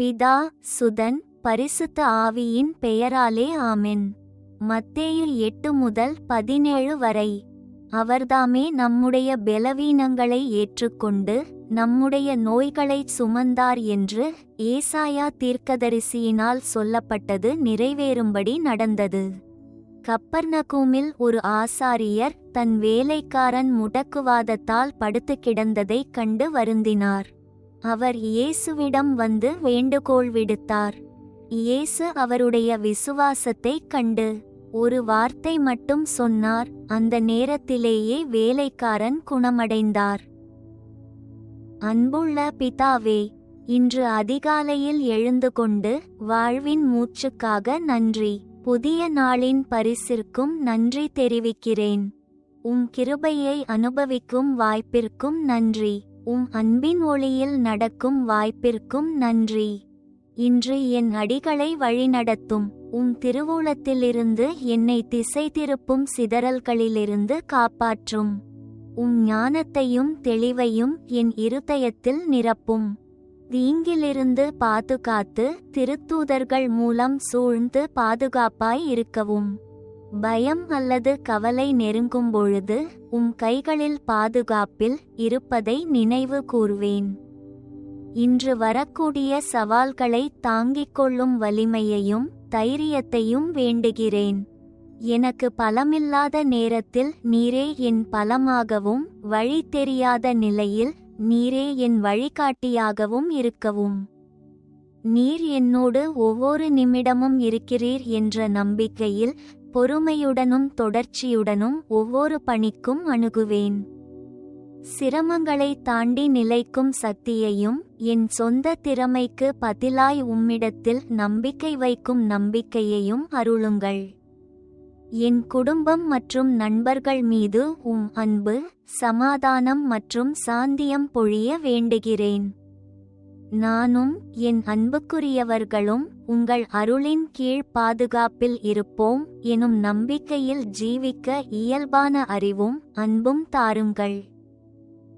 பிதா சுதன் பரிசுத்த ஆவியின் பெயராலே ஆமென். மத்தேயில் எட்டு முதல் பதினேழு வரை. அவர்தாமே நம்முடைய பெலவீனங்களை ஏற்றுக்கொண்டு நம்முடைய நோய்களைச் சுமந்தார் என்று ஏசாயா தீர்க்கதரிசியினால் சொல்லப்பட்டது நிறைவேறும்படி நடந்தது. கப்பர்நகூமில் ஒரு ஆசாரியர் தன் வேலைக்காரன் முடக்குவாதத்தால் படுத்து கிடந்ததைக் கண்டு வருந்தினார். அவர் இயேசுவிடம் வந்து வேண்டுகோள் விடுத்தார். இயேசு அவருடைய விசுவாசத்தைக் கண்டு ஒரு வார்த்தை மட்டும் சொன்னார். அந்த நேரத்திலேயே வேலைக்காரன் குணமடைந்தார். அன்புள்ள பிதாவே இன்று அதிகாலையில் எழுந்து கொண்டு வாழ்வின் மூச்சுக்காக நன்றி. புதிய நாளின் பரிசிற்கும் நன்றி தெரிவிக்கிறேன். உம் கிருபையை அனுபவிக்கும் வாய்ப்பிற்கும் நன்றி. உம் அன்பின் ஒளியில் நடக்கும் வாய்ப்பிற்கும் நன்றி. இன்று என் அடிகளை வழிநடத்தும். உம் திருவூலத்திலிருந்து என்னை திசை திருப்பும் சிதறல்களிலிருந்து காப்பாற்றும். உம் ஞானத்தையும் தெளிவையும் என் இருதயத்தில் நிரப்பும். தீங்கிலிருந்து பாதுகாத்து திருத்தூதர்கள் மூலம் சூழ்ந்து பாதுகாப்பாய் இருக்கவும். பயம் அல்லது கவலை நெருங்கும் பொழுது உம் கைகளில் பாதுகாப்பில் இருப்பதை நினைவு கூர்வேன். இன்று வரக்கூடிய சவால்களை தாங்கிக் கொள்ளும் வலிமையையும் தைரியத்தையும் வேண்டுகிறேன். எனக்கு பலமில்லாத நேரத்தில் நீரே என் பலமாகவும் வழி தெரியாத நிலையில் நீரே என் வழிகாட்டியாகவும் இருக்கவும். நீர் என்னோடு ஒவ்வொரு நிமிடமும் இருக்கிறீர் என்ற நம்பிக்கையில் பொறுமையுடனும் தொடர்ச்சியுடனும் ஒவ்வொரு பணிக்கும் அணுகுவேன். சிரமங்களை தாண்டி நிலைக்கும் சக்தியையும் என் சொந்த திறமைக்கு பதிலாய் உம்மிடத்தில் நம்பிக்கை வைக்கும் நம்பிக்கையையும் அருளுங்கள். என் குடும்பம் மற்றும் நண்பர்கள் மீது உம் அன்பு சமாதானம் மற்றும் சாந்தியம் பொழிய வேண்டுகிறேன். நானும் என் அன்புக்குரியவர்களும் உங்கள் அருளின் கீழ் பாதுகாப்பில் இருப்போம் எனும் நம்பிக்கையில் ஜீவிக்க இயல்பான அறிவும் அன்பும் தாருங்கள்.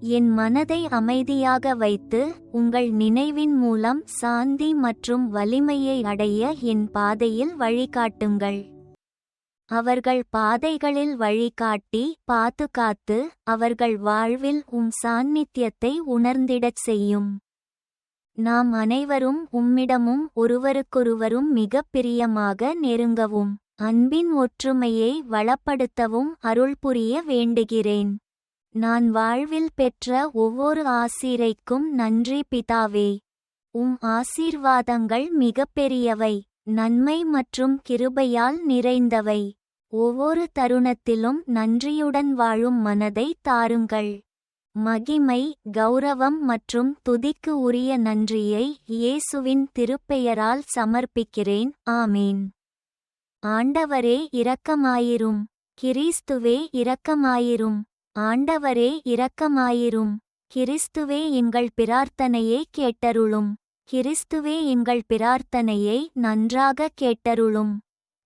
என் மனதை அமைதியாக வைத்து உங்கள் நினைவின் மூலம் சாந்தி மற்றும் வலிமையை அடைய என் பாதையில் வழிகாட்டுங்கள். அவர்கள் பாதைகளில் வழிகாட்டி பாதுகாத்து அவர்கள் வாழ்வில் உம் சாநித்தியத்தை உணர்ந்திடச் செய்யும். நாம் அனைவரும் உம்மிடமும் ஒருவருக்கொருவரும் மிக பிரியமாக நெருங்கவும் அன்பின் ஒற்றுமையை வளப்படுத்தவும் அருள் புரிய வேண்டுகிறேன். நான் வாழ்வில் பெற்ற ஒவ்வொரு ஆசிரைக்கும் நன்றி பிதாவே. உம் ஆசீர்வாதங்கள் மிகப்பெரியவை நன்மை மற்றும் கிருபையால் நிறைந்தவை. ஒவ்வொரு தருணத்திலும் நன்றியுடன் வாழும் மனதை தாருங்கள். மகிமை கௌரவம் மற்றும் துதிக்கு உரிய நன்றியை இயேசுவின் திருப்பெயரால் சமர்ப்பிக்கிறேன். ஆமேன். ஆண்டவரே இரக்கமாயிரும். கிறிஸ்துவே இரக்கமாயிரும். ஆண்டவரே இரக்கமாயிரும். கிறிஸ்துவே எங்கள் பிரார்த்தனையை கேட்டருளும். கிறிஸ்துவே எங்கள் பிரார்த்தனையை நன்றாக கேட்டருளும்.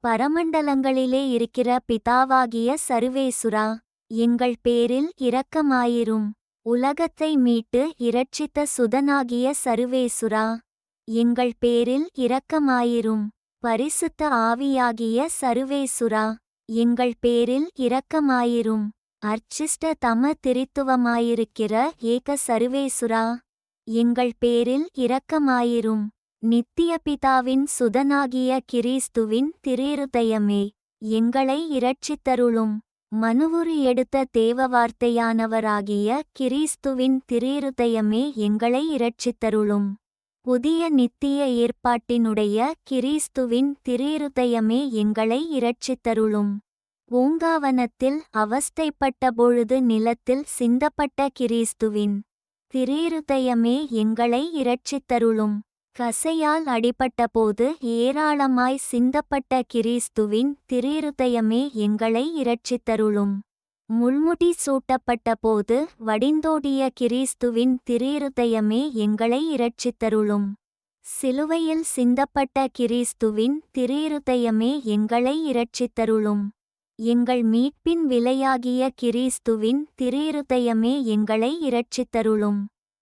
பரமண்டலங்களிலே இருக்கிற பிதாவாகிய சர்வேசுரா எங்கள் பேரில் இரக்கமாயிரும். உலகத்தை மீட்டு இரட்சித்த சுதனாகிய சருவேசுரா எங்கள் பேரில் இரக்கமாயிரும். பரிசுத்த ஆவியாகிய சருவேசுரா எங்கள் பேரில் இரக்கமாயிரும். அர்ச்சிஷ்ட தம திரித்துவமாயிருக்கிற ஏக சருவேசுரா எங்கள் பேரில் இரக்கமாயிரும். நித்திய பிதாவின் சுதனாகிய கிரீஸ்துவின் திரீருதயமே எங்களை இரட்சித்தருளும். மனுவுரு எடுத்த தேவ வார்த்தையானவராகிய கிறிஸ்துவின் திரீருதயமே எங்களை இரட்சித்தருளும். புதிய நித்திய ஏற்பாட்டினுடைய கிறிஸ்துவின் திரீருதயமே எங்களை இரட்சித்தருளும். பூங்காவனத்தில் அவஸ்தைப்பட்ட பொழுது நிலத்தில் சிந்தப்பட்ட கிறிஸ்துவின் திரீருதயமே எங்களை இரட்சித்தருளும். கசையால் அடிபட்டபோது ஏராளமாய் சிந்தப்பட்ட கிறிஸ்துவின் திரிருதயமே எங்களை இரட்சித்தருளும். முள்முடி சூட்டப்பட்டபோது வடிந்தோடிய கிறிஸ்துவின் திரிருதயமே எங்களை இரட்சித்தருளும். சிலுவையில் சிந்தப்பட்ட கிறிஸ்துவின் திரீருதயமே எங்களை இரட்சித்தருளும். எங்கள் மீட்பின் விலையாகிய கிறிஸ்துவின் திரீருதயமே எங்களை இரட்சித்தருளும்.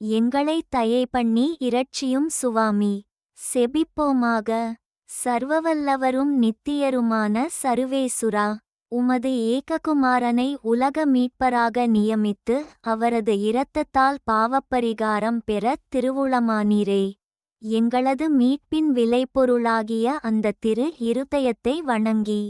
எங்களை தயை பண்ணி இரட்சியும் சுவாமி. செபிப்போமாக. சர்வவல்லவரும் நித்தியருமான சர்வேசுரா உமது ஏககுமாரனை உலக மீட்பராக நியமித்து அவரது இரத்தத்தால் பாவப்பரிகாரம் பெற திருவுளமானீரே. எங்களது மீட்பின் விளைபொருளாகிய அந்த திரு இருதயத்தை வணங்கி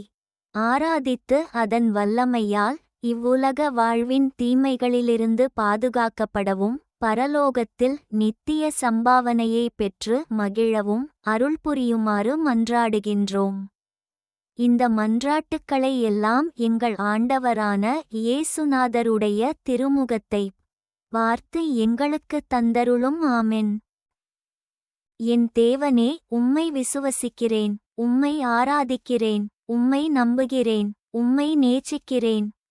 ஆராதித்து அதன் வல்லமையால் இவ்வுலக வாழ்வின் தீமைகளிலிருந்து பாதுகாக்கப்படவும் பரலோகத்தில் நித்திய சம்பாவனையை பெற்று மகிழவும் அருள் புரியுமாறு மன்றாடுகின்றோம். இந்த மன்றாட்டுக்களை எல்லாம் எங்கள் ஆண்டவரான இயேசுநாதருடைய திருமுகத்தை பார்த்து எங்களுக்கு தந்தருளும் ஆமென். என் தேவனே உம்மை விசுவசிக்கிறேன் உம்மை ஆராதிக்கிறேன் உம்மை நம்புகிறேன் உம்மை நேசிக்கிறேன்.